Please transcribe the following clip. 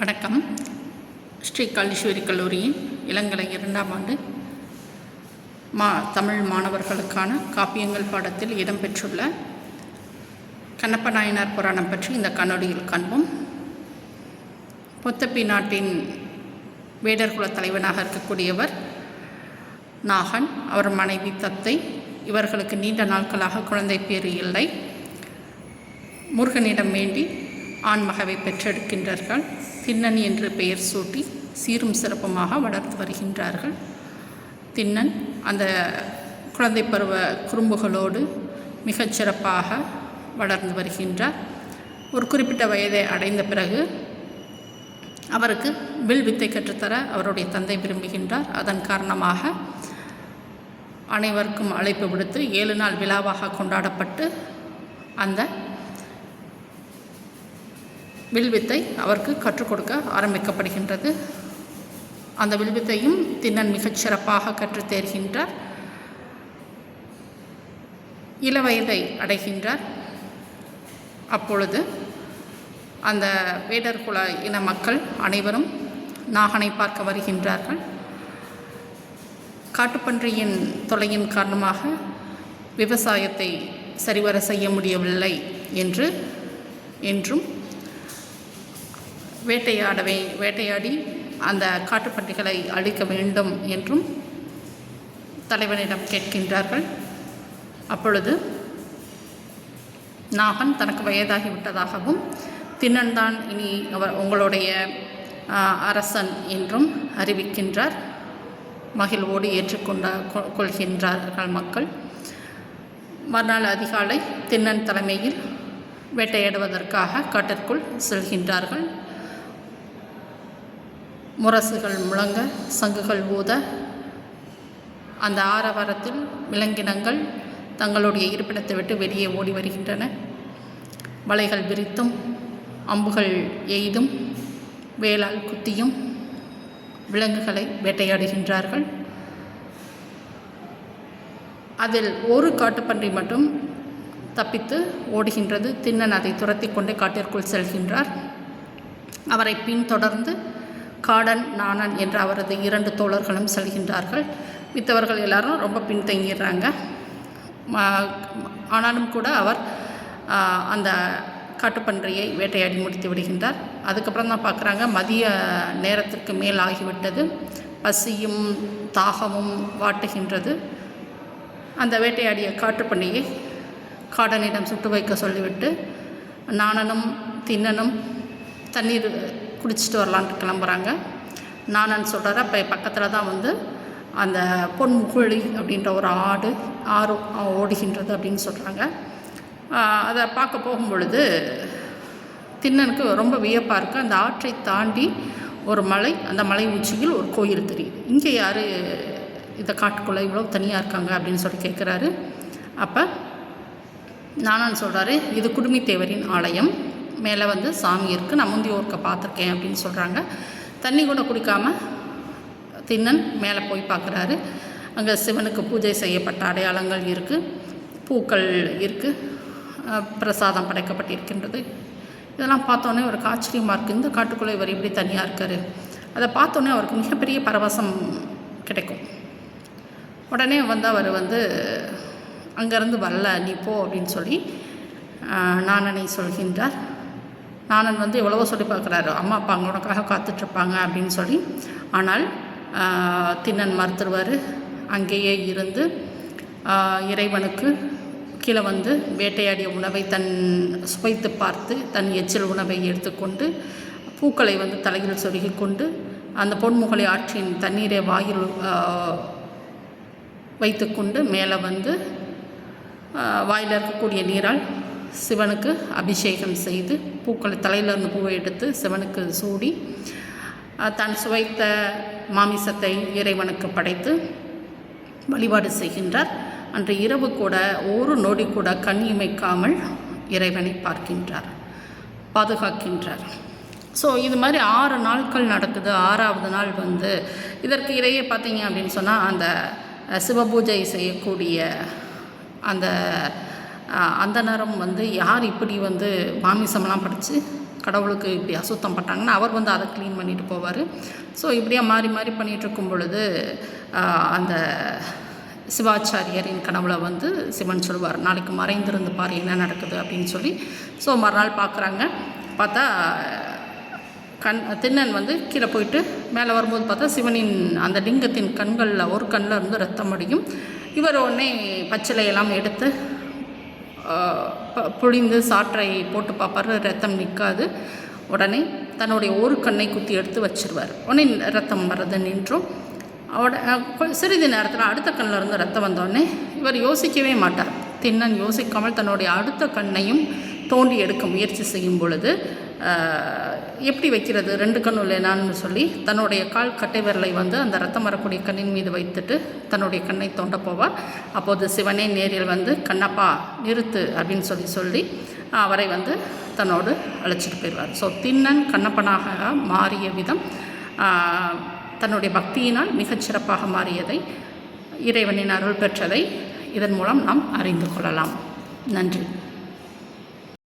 வணக்கம். ஸ்ரீ காளீஸ்வரி கல்லூரியின் இளங்கலை இரண்டாம் ஆண்டு. மா தமிழ் மாணவர்களுக்கான காப்பியங்கள் பாடத்தில் இடம்பெற்றுள்ள கண்ணப்ப நாயனார் புராணம் பற்றி இந்த கண்ணொடியில் காண்போம். பொத்தப்பி நாட்டின் வேடர்குலத் தலைவனாக இருக்கக்கூடியவர் நாகன் அவர் மனைவி தத்தை. இவர்களுக்கு நீண்ட நாட்களாக குழந்தை பேறு இல்லை. முருகனிடம் வேண்டி ஆண்மகவை பெற்றெடுக்கின்றார்கள். திண்ணன் என்று பெயர் சூட்டி சீரும் சிறப்புமாக வளர்த்து வருகின்றார்கள். திண்ணன் அந்த குழந்தை பருவ குறும்புகளோடு மிகச் சிறப்பாக வளர்ந்து வருகின்றார். ஒரு குறிப்பிட்ட வயதை அடைந்த பிறகு அவருக்கு வில் வித்தை கற்றுத்தர அவருடைய தந்தை விரும்புகின்றார். அதன் காரணமாக அனைவருக்கும் அழைப்பு விடுத்து ஏழு நாள் விழாவாக கொண்டாடப்பட்டு அந்த வில்வித்தை அவருக்கு கற்றுக் கொடுக்க ஆரம்பிக்கப்படுகின்றது. அந்த வில்வித்தையும் திண்ணன் மிகச் சிறப்பாக கற்றுத் தேர்கின்றார். இளவயதை அடைகின்றார். அப்பொழுது அந்த வேடர் குல இன மக்கள் அனைவரும் நாகனை பார்க்க வருகின்றார்கள். காட்டுப்பன்றியின் தொலையின் காரணமாக விவசாயத்தை சரிவர செய்ய முடியவில்லை என்று என்றும் வேட்டையாடவே வேட்டையாடி அந்த காட்டுப்பன்றிகளை அழிக்க வேண்டும் என்றும் தலைவனிடம் கேட்கின்றார்கள். அப்பொழுது நாகன் தனக்கு வயதாகிவிட்டதாகவும் திண்ணன்தான் இனி அவர் உங்களுடைய அரசன் என்றும் அறிவிக்கின்றார். மகிழ்வோடு ஏற்றுக்கொண்ட கொ- கொள்கின்றார்கள் மக்கள். மறுநாள் அதிகாலை தின்னன் தலைமையில் வேட்டையாடுவதற்காக காட்டிற்குள் செல்கின்றார்கள். முரசுகள் முழங்க சங்குகள் ஊத. அந்த ஆரவாரத்தில் விலங்கினங்கள் தங்களுடைய இருப்பிடத்தை விட்டு வெளியே ஓடி வருகின்றன. வலைகள் விரித்தும் அம்புகள் எய்தும் வேளால் குத்தியும் விலங்குகளை வேட்டையாடுகின்றார்கள். அதில் ஒரு காட்டுப்பன்றி மட்டும் தப்பித்து ஓடுகின்றது. திண்ணன் அதை துரத்தி கொண்டு காட்டிற்குள் செல்கின்றார். அவரை பின்தொடர்ந்து காடன் நாணன் என்ற அவரது இரண்டு தோழர்களும் செல்கின்றார்கள். மித்தவர்கள் எல்லாரும் ரொம்ப பின்தங்கிடுறாங்க. ஆனாலும் கூட அவர் அந்த காட்டுப்பன்றியை வேட்டையாடி முடித்து விடுகின்றார். அதுக்கப்புறம் தான் பார்க்குறாங்க மதிய நேரத்திற்கு மேல் ஆகிவிட்டது. பசியும் தாகமும் வாட்டுகின்றது. அந்த வேட்டையாடிய காட்டுப்பன்றியை காடனிடம் சுட்டு வைக்க சொல்லிவிட்டு நாணனும் தின்னனும் தண்ணீர் குடிச்சிட்டு வரலான்ட்டு கிளம்புறாங்க. நானன்னு சொல்கிறார் அப்போ பக்கத்தில் தான் வந்து அந்த பொன்முகுழி அப்படின்ற ஒரு ஆடு ஆறு ஓடுகின்றது அப்படின்னு சொல்கிறாங்க அதை பார்க்க போகும் பொழுது திண்ணனுக்கு ரொம்ப வியப்பாக இருக்குது அந்த ஆற்றை தாண்டி ஒரு மலை அந்த மலை உச்சியில் ஒரு கோயில் தெரியுது. இங்கே யார் இந்த காட்டுக்குள்ளே இவ்வளோ தனியாக இருக்காங்க அப்படின்னு சொல்லி கேட்குறாரு அப்போ நானான்னு சொல்கிறாரு இது குடுமித்தேவரின் ஆலயம். மேலே வந்து சாமி இருக்குது நான் முந்தி ஒருக்க பார்த்துருக்கேன் அப்படின்னு சொல்கிறாங்க தண்ணி கூட குடிக்காமல் திண்ணன் மேலே போய் பார்க்குறாரு. அங்கே சிவனுக்கு பூஜை செய்யப்பட்ட அடையாளங்கள் இருக்குது பூக்கள் இருக்குது பிரசாதம் படைக்கப்பட்டிருக்கின்றது. இதெல்லாம் பார்த்தோன்னே அவருக்கு ஆச்சரியமாக இருக்குது இந்த காட்டுக்குள்ளே இவர் இப்படி தனியாக இருக்கார். அதை பார்த்தோன்னே அவருக்கு மிகப்பெரிய பரவசம் கிடைக்கும். உடனே வந்து அவர் வந்து அங்கேருந்து வரல நீ போ அப்படின்னு சொல்லி நானனை சொல்கின்றார். நானன் வந்து எவ்வளவோ சொல்லி பார்க்குறாரு அம்மா அப்பா அங்கே உனக்காக காத்துட்ருப்பாங்க அப்படின்னு சொல்லி. ஆனால் தின்னன் திண்ணன் மறுத்துருவார். அங்கேயே இருந்து இறைவனுக்கு கீழே வந்து வேட்டையாடிய உணவை தன் சுவைத்து பார்த்து தன் எச்சில் உணவை எடுத்துக்கொண்டு பூக்களை வந்து தலையில் சொருகி கொண்டு அந்த பொன்முகலை ஆற்றின் தண்ணீரை வாயில் வைத்துக்கொண்டு மேலே வந்து வாயில் இருக்கக்கூடிய நீரால் சிவனுக்கு அபிஷேகம் செய்து பூக்களை தலையிலிருந்து பூவை எடுத்து சிவனுக்கு சூடி தன் தான் சுவைத்த மாமிசத்தை இறைவனுக்கு படைத்து வழிபாடு செய்கின்றார். அன்று இரவு கூட ஒரு நொடி கூட கண் இமைக்காமல் இறைவனை பார்க்கின்றார் பாதுகாக்கின்றார். ஸோ இது மாதிரி ஆறு நாட்கள் நடக்குது. ஆறாவது நாள் வந்து இதற்கு இடையே பார்த்தீங்க அப்படின்னு சொன்னால் அந்த சிவபூஜை செய்யக்கூடிய அந்த அந்த நேரம் வந்து யார் இப்படி வந்து மாமிசம்லாம் படித்து கடவுளுக்கு இப்படி அசுத்தம் பட்டாங்கன்னா அவர் வந்து அதை க்ளீன் பண்ணிட்டு போவார். ஸோ இப்படியே மாறி மாறி பண்ணிகிட்ருக்கும் பொழுது அந்த சிவாச்சாரியரின் கனவுல வந்து சிவன் சொல்வார் நாளைக்கு மறைந்திருந்து பாரு என்ன நடக்குது? அப்படின்னு சொல்லி. ஸோ மறுநாள் பார்க்குறாங்க. பார்த்தா கண் திண்ணன் வந்து கீழே போயிட்டு மேலே வரும்போது பார்த்தா சிவனின் அந்த லிங்கத்தின் கண்களில் ஒரு கண்ணில் இருந்து ரத்தம் அடியும். இவர் உடனே பச்சிலையெல்லாம் எடுத்து புழிந்து சாற்றை போட்டு பார்ப்பாரு. ரத்தம் நிற்காது. உடனே தன்னுடைய ஒரு கண்ணை குத்தி எடுத்து வச்சிருவார். உடனே ரத்தம் வர்றது நின்றும். அவட சிறிது நேரத்தில் அடுத்த கண்ணில் இருந்து ரத்தம் வந்தோடனே இவர் யோசிக்கவே மாட்டார். திண்ணன் யோசிக்காமல் தன்னுடைய அடுத்த கண்ணையும் தோண்டி எடுக்க முயற்சி செய்யும் பொழுது எப்படி வைக்கிறது? ரெண்டு கண்ணும் இல்லைனான்னு சொல்லி தன்னுடைய கால் கட்டை விரலை வந்து அந்த ரத்தம் வரக்கூடிய கண்ணின் மீது வைத்துட்டு தன்னுடைய கண்ணை தோண்ட போவார். அப்போது சிவனே நேரில் வந்து கண்ணப்பா நிறுத்து அப்படின்னு சொல்லி சொல்லி அவரை வந்து தன்னோடு அழைச்சிட்டு போயிடுவார். ஸோ திண்ணன் கண்ணப்பனாக மாறிய விதம் தன்னுடைய பக்தியினால் மிகச்சிறப்பாக மாறியதை இறைவனின் அருள் பெற்றதை இதன் மூலம் நாம் அறிந்து கொள்ளலாம். நன்றி.